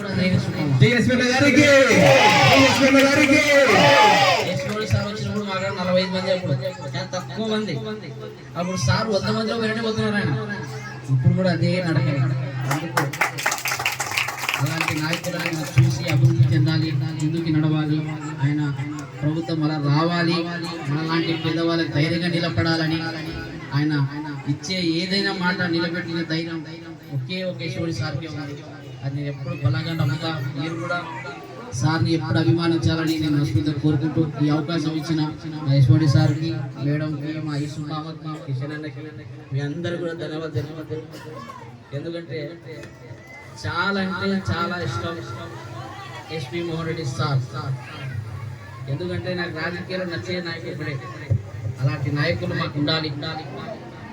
గారికి. గారికి. నలభై ఐదు మంది అప్పుడు. తక్కువ మంది. అప్పుడు సార్ వంద మందిలో వెంటనే పోతున్నారు ఆయన. ఇప్పుడు కూడా అదే నడక. అలాంటి నాయకులను చూసి అభివృద్ధి చెందాలి ఎందుకు నడవాలి. ఆయన ప్రభుత్వం అలా రావాలి. అలాంటి పేదవాళ్ళకి ధైర్యంగా నిలబడాలని ఆయన ఇచ్చే ఏదైనా మాట నిలబెట్టిన ధైర్యం ఒకే ఒక యశ్వరి సార్కే ఉంది. అది నేను ఎప్పుడు బలంగా నమ్ముతా మీరు కూడా సార్ని ఎప్పుడు అభిమానించాలని నేను మనస్ఫూర్తిగా కోరుకుంటూ ఈ అవకాశం ఇచ్చిన యశ్వడి సార్కి మేడంకి మా ఈసు మామకి కిషన్ అన్నకి మీ అందరు కూడా ధన్యవాదాలు. ధన్యవాదాలు ఎందుకంటే చాలా అంటే చాలా ఇష్టం ఎస్పి మోహన్ రెడ్డి సార్. ఎందుకంటే నాకు రాజకీయాలు నచ్చే నాయకుడు ఇప్పుడే. అలాంటి నాయకులు మాకు ఉండాలి. ఉండాలి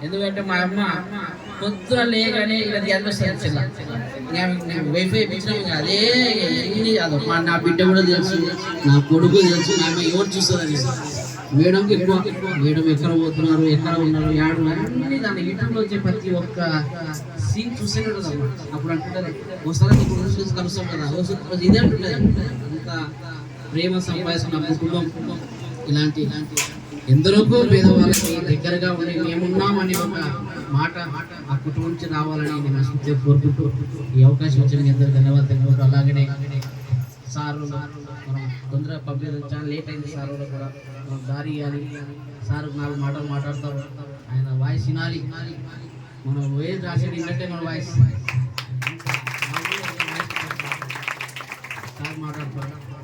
ఎందుకంటే మా అమ్మ పొద్దున లేగానే ఇలా నేను వైఫై ఇప్పించినాం అదే ఎన్ని అది మా నా బిడ్డ కూడా తెలుసు నా కొడుకు తెలుసు నా అమ్మ ఎవరు చూస్తుందని మేడంకి ఎక్కువ మేడం ఎక్కడ పోతున్నారు ఎక్కడ ఉన్నారు యాడు అన్ని దాని యూట్యూబ్లో వచ్చే ప్రతి ఒక్క సీన్ చూసే ఉంటుంది అప్పుడు అంటుంటారు ఒకసారి నీకు రోజు కలుస్తాం కదా రోజు ఇదే అంటుంటుంది అంత ప్రేమ సంపాదిస్తున్న కుటుంబం ఇలాంటి ఇలాంటి ఎందరికో పేదవాళ్ళకి దగ్గరగా ఉండి మేమున్నామని ఒక మాట ఆ కుటుంబం నుంచి రావాలని నేను మనస్ఫూర్తిగా కోరుకుంటూ ఈ అవకాశం ఇచ్చిన మీ ధన్యవాదాలు. తెలియదు అలాగనే సార్ మనం తొందరగా పంపించాలి లేట్ అయింది సార్ కూడా మనం దారి ఇవ్వాలి. సార్ నాలుగు మాటలు మాట్లాడతారు. ఆయన వాయిస్ వినాలి. మనం ఏది రాసేది విన్నట్టే మన వాయిస్. సార్ మాట్లాడతారు